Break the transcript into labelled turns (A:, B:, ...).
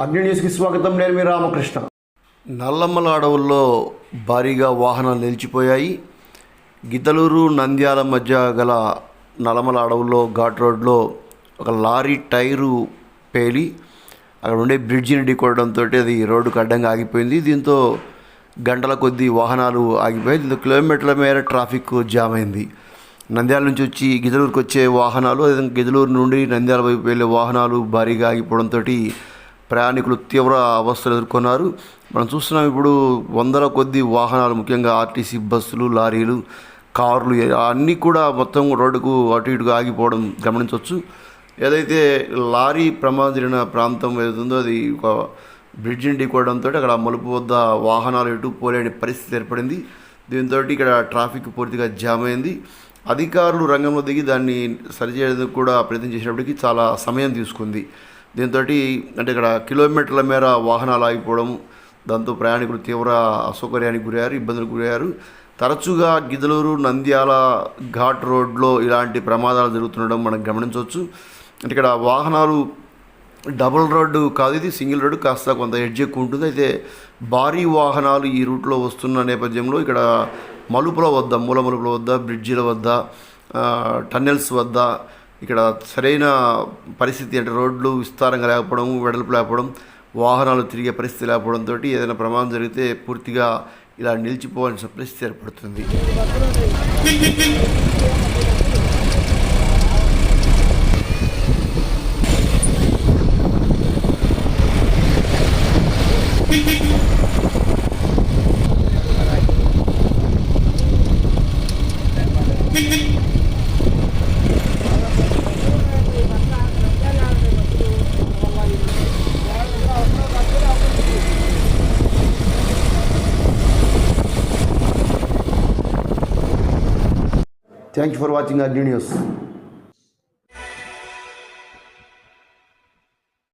A: అగ్ని న్యూస్కి స్వాగతం నేను మీ రామకృష్ణ. నల్లమ్మల అడవుల్లో భారీగా వాహనాలు నిలిచిపోయాయి. గిద్దలూరు నంద్యాల మధ్య గల నల్లమల అడవుల్లో ఘాట్ రోడ్లో ఒక లారీ టైరు పేలి అక్కడ ఉండే బ్రిడ్జిని ఢీకొనడంతో అది రోడ్డుకు అడ్డంగా ఆగిపోయింది. దీంతో గంటల కొద్దీ వాహనాలు ఆగిపోయాయి. దీంతో కిలోమీటర్ల మేర ట్రాఫిక్ జామ్ అయింది. నంద్యాల నుంచి వచ్చి గిదలూరుకు వచ్చే వాహనాలు అదేవిధంగా గిదలూరు నుండి నంద్యాల వైపు వెళ్ళే వాహనాలు భారీగా ఆగిపోవడంతో ప్రయాణికులు తీవ్ర అవస్థలు ఎదుర్కొన్నారు. మనం చూస్తున్నాం ఇప్పుడు వందల కొద్ది వాహనాలు ముఖ్యంగా ఆర్టీసీ బస్సులు లారీలు కార్లు అన్నీ కూడా మొత్తం రోడ్డుకు అటు ఇటుగా ఆగిపోవడం గమనించవచ్చు. ఏదైతే లారీ ప్రమాదం జరిగిన ప్రాంతం ఏదైతుందో అది ఒక బ్రిడ్జిని ఢీకోవడంతో అక్కడ మలుపు వద్ద వాహనాలు ఎటు పోలేని పరిస్థితి ఏర్పడింది. దీంతో ఇక్కడ ట్రాఫిక్ పూర్తిగా జామ్ అయింది. అధికారులు రంగంలో దిగి దాన్ని సరిచేయడానికి కూడా ప్రయత్నం చేసినప్పటికీ చాలా సమయం తీసుకుంది. దీంతో అంటే ఇక్కడ కిలోమీటర్ల మేర వాహనాలు ఆగిపోవడం దాంతో ప్రయాణికులు తీవ్ర అసౌకర్యానికి గురయ్యారు ఇబ్బందులకు గురయ్యారు. తరచుగా గిదలూరు నంద్యాల ఘాట్ రోడ్లో ఇలాంటి ప్రమాదాలు జరుగుతుండడం మనం గమనించవచ్చు. అంటే ఇక్కడ వాహనాలు డబుల్ రోడ్డు కాదు ఇది సింగిల్ రోడ్డు కాస్త కొంత ఎడ్జ్ ఎక్కువ ఉంటుంది. అయితే భారీ వాహనాలు ఈ రూట్లో వస్తున్న నేపథ్యంలో ఇక్కడ మలుపుల వద్ద మూల మలుపుల వద్ద బ్రిడ్జిల వద్ద టన్నెల్స్ వద్ద ఇక్కడ సరైన పరిస్థితి అంటే రోడ్లు విస్తారంగా లేకపోవడం వెడల్పు లేకపోవడం వాహనాలు తిరిగే పరిస్థితి లేకపోవడంతో ఏదైనా ప్రమాదం జరిగితే పూర్తిగా ఇలా నిలిచిపోవాల్సిన పరిస్థితి ఏర్పడుతుంది. Thank you for watching our News.